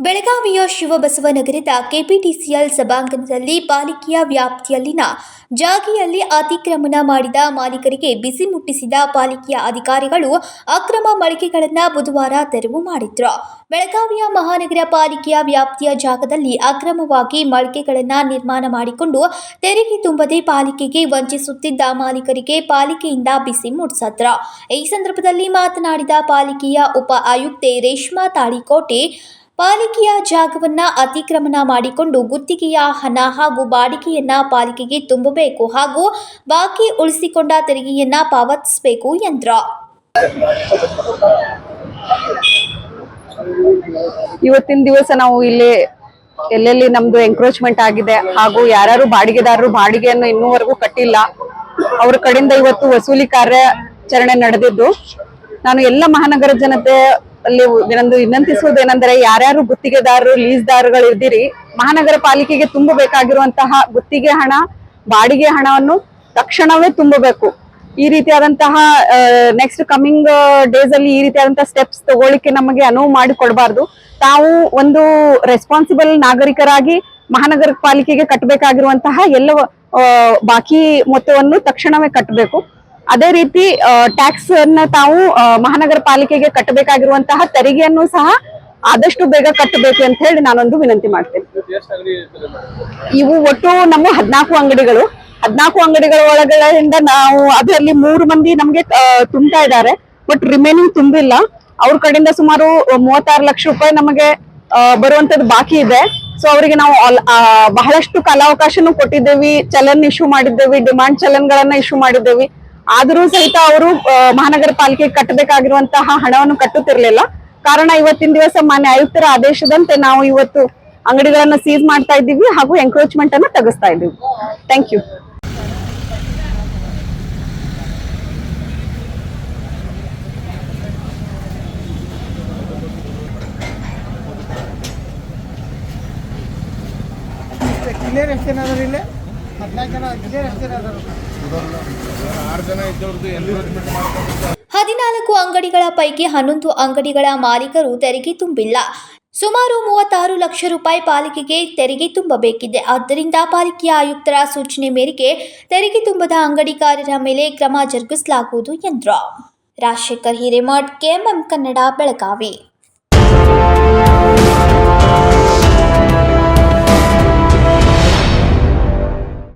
ಬೆಳಗಾವಿಯ ಶಿವಬಸವ ನಗರದ ಕೆಪಿಟಿಸಿಎಲ್ ಸಭಾಂಗಣದಲ್ಲಿ ಪಾಲಿಕೆಯ ವ್ಯಾಪ್ತಿಯಲ್ಲಿನ ಜಾಗಿಯಲ್ಲಿ ಅತಿಕ್ರಮಣ ಮಾಡಿದ ಮಾಲೀಕರಿಗೆ ಬಿಸಿ ಮುಟ್ಟಿಸಿದ ಪಾಲಿಕೆಯ ಅಧಿಕಾರಿಗಳು ಅಕ್ರಮ ಮಳಿಗೆಗಳನ್ನು ಬುಧವಾರ ತೆರವು ಮಾಡಿದ್ರು. ಬೆಳಗಾವಿಯ ಮಹಾನಗರ ಪಾಲಿಕೆಯ ವ್ಯಾಪ್ತಿಯ ಜಾಗದಲ್ಲಿ ಅಕ್ರಮವಾಗಿ ಮಳಿಗೆಗಳನ್ನು ನಿರ್ಮಾಣ ಮಾಡಿಕೊಂಡು ತೆರಿಗೆ ತುಂಬದೆ ಪಾಲಿಕೆಗೆ ವಂಚಿಸುತ್ತಿದ್ದ ಮಾಲೀಕರಿಗೆ ಪಾಲಿಕೆಯಿಂದ ಬಿಸಿ ಮುಟ್ಟಿಸತ್ರ ಈ ಸಂದರ್ಭದಲ್ಲಿ ಮಾತನಾಡಿದ ಪಾಲಿಕೆಯ ಉಪ ಆಯುಕ್ತೆ ರೇಷ್ಮಾ ತಾಳಿಕೋಟೆ ಪಾಲಿಕೆಯ ಜಾಗವನ್ನ ಅತಿಕ್ರಮಣ ಮಾಡಿಕೊಂಡು ಗುತ್ತಿಗೆಯ ಹಣ ಹಾಗೂ ಬಾಡಿಗೆಯನ್ನ ಪಾಲಿಕೆಗೆ ತುಂಬಬೇಕು ಹಾಗೂ ಬಾಕಿ ಉಳಿಸಿಕೊಂಡ ತೆರಿಗೆಯನ್ನ ಪಾವತಿಸಬೇಕು ಯಂತ್ರ. ಇವತ್ತಿನ ದಿವಸ ನಾವು ಇಲ್ಲಿ ಎಲ್ಲೆಲ್ಲಿ ನಮ್ದು ಎಂಕ್ರೋಚ್ಮೆಂಟ್ ಆಗಿದೆ ಹಾಗೂ ಯಾರು ಬಾಡಿಗೆದಾರರು ಬಾಡಿಗೆಯನ್ನು ಇನ್ನೂವರೆಗೂ ಕಟ್ಟಿಲ್ಲ, ಅವ್ರ ಕಡೆಯಿಂದ ಇವತ್ತು ವಸೂಲಿ ಕಾರ್ಯಾಚರಣೆ ನಡೆದಿದ್ದು, ನಾನು ಎಲ್ಲ ಮಹಾನಗರ ಜನತೆ ಅಲ್ಲಿ ನಂದು ವಿನಂತಿಸುವುದೇನೆಂದರೆ ಯಾರ್ಯಾರು ಗುತ್ತಿಗೆದಾರರು, ಲೀಸ್ದಾರರುಗಳು ಇದ್ದೀರಿ ಮಹಾನಗರ ಪಾಲಿಕೆಗೆ ತುಂಬಬೇಕಾಗಿರುವಂತಹ ಗುತ್ತಿಗೆ ಹಣ, ಬಾಡಿಗೆ ಹಣವನ್ನು ತಕ್ಷಣವೇ ತುಂಬಬೇಕು. ಈ ರೀತಿಯಾದಂತಹ ನೆಕ್ಸ್ಟ್ ಕಮಿಂಗ್ ಡೇಸ್ ಅಲ್ಲಿ ಈ ರೀತಿಯಾದಂತಹ ಸ್ಟೆಪ್ಸ್ ತಗೊಳ್ಳಿಕ್ಕೆ ನಮಗೆ ಅನುವು ಮಾಡಿ ಕೊಡಬಾರ್ದು. ತಾವು ಒಂದು ರೆಸ್ಪಾನ್ಸಿಬಲ್ ನಾಗರಿಕರಾಗಿ ಮಹಾನಗರ ಪಾಲಿಕೆಗೆ ಕಟ್ಟಬೇಕಾಗಿರುವಂತಹ ಎಲ್ಲ ಬಾಕಿ ಮೊತ್ತವನ್ನು ತಕ್ಷಣವೇ ಕಟ್ಟಬೇಕು. ಅದೇ ರೀತಿ ಟ್ಯಾಕ್ಸ್ ಅನ್ನ ತಾವು ಮಹಾನಗರ ಪಾಲಿಕೆಗೆ ಕಟ್ಟಬೇಕಾಗಿರುವಂತಹ ತೆರಿಗೆಯನ್ನು ಸಹ ಆದಷ್ಟು ಬೇಗ ಕಟ್ಟಬೇಕು ಅಂತ ಹೇಳಿ ನಾನೊಂದು ವಿನಂತಿ ಮಾಡ್ತೇನೆ. ಇವು ಒಟ್ಟು ನಮ್ಮ ಹದಿನಾಲ್ಕು ಅಂಗಡಿಗಳು. ಹದಿನಾಲ್ಕು ಅಂಗಡಿಗಳ ಒಳಗಡೆಯಿಂದ ನಾವು ಅದರಲ್ಲಿ ಮೂರು ಮಂದಿ ನಮ್ಗೆ ತುಂಬ್ತಾ ಇದ್ದಾರೆ. ಬಟ್ ರಿಮೈನಿಂಗ್ ತುಂಬಿಲ್ಲ. ಅವ್ರ ಕಡೆಯಿಂದ ಸುಮಾರು ಮೂವತ್ತಾರು ಲಕ್ಷ ರೂಪಾಯಿ ನಮಗೆ ಬರುವಂತದ್ದು ಬಾಕಿ ಇದೆ. ಸೊ ಅವರಿಗೆ ನಾವು ಬಹಳಷ್ಟು ಕಾಲಾವಕಾಶನೂ ಕೊಟ್ಟಿದ್ದೇವೆ. ಚಲನ್ ಇಶ್ಯೂ ಮಾಡಿದ್ದೇವೆ. ಡಿಮಾಂಡ್ ಚಲನ್ಗಳನ್ನ ಇಶ್ಯೂ ಮಾಡಿದ್ದೇವೆ. ಆದರೂ ಸಹಿತ ಅವರು ಮಹಾನಗರ ಪಾಲಿಕೆ ಕಟ್ಟಬೇಕಾಗಿರುವಂತಹ ಹಣವನ್ನು ಕಟ್ಟುತ್ತಿರಲಿಲ್ಲ. ಕಾರಣ ಇವತ್ತಿನ ದಿವಸ ಮಾನ್ಯ ಆಯುಕ್ತರ ಆದೇಶದಂತೆ ನಾವು ಇವತ್ತು ಅಂಗಡಿಗಳನ್ನ ಸೀಸ್ ಮಾಡ್ತಾ ಇದ್ದೀವಿ ಹಾಗೂ ಎಂಕ್ರೋಚ್ಮೆಂಟ್ ಅನ್ನ ತಗಸ್ತಾ ಇದ್ದೀವಿ. ಥ್ಯಾಂಕ್ ಯು ಇಲ್ಲಿ? ಹದಿನಾಲ್ಕು ಜನ ಅದಾರ? ಹದಿನಾಲ್ಕು ಅಂಗಡಿಗಳ ಪೈಕಿ ಹನ್ನೊಂದು ಅಂಗಡಿಗಳ ಮಾಲೀಕರು ತೆರಿಗೆ ತುಂಬಿಲ್ಲ. ಸುಮಾರು ಮೂವತ್ತಾರು ಲಕ್ಷ ರೂಪಾಯಿ ಪಾಲಿಕೆಗೆ ತೆರಿಗೆ ತುಂಬಬೇಕಿದೆ. ಆದ್ದರಿಂದ ಪಾಲಿಕೆಯ ಆಯುಕ್ತರ ಸೂಚನೆ ಮೇರೆಗೆ ತೆರಿಗೆ ತುಂಬದ ಅಂಗಡಿಕಾರರ ಮೇಲೆ ಕ್ರಮ ಜರುಗಿಸಲಾಗುವುದು ಎಂದರು ರಾಜಶೇಖರ್ ಹಿರೇಮಠ್, ಕೆಎಂಎಂ ಕನ್ನಡ, ಬೆಳಗಾವಿ.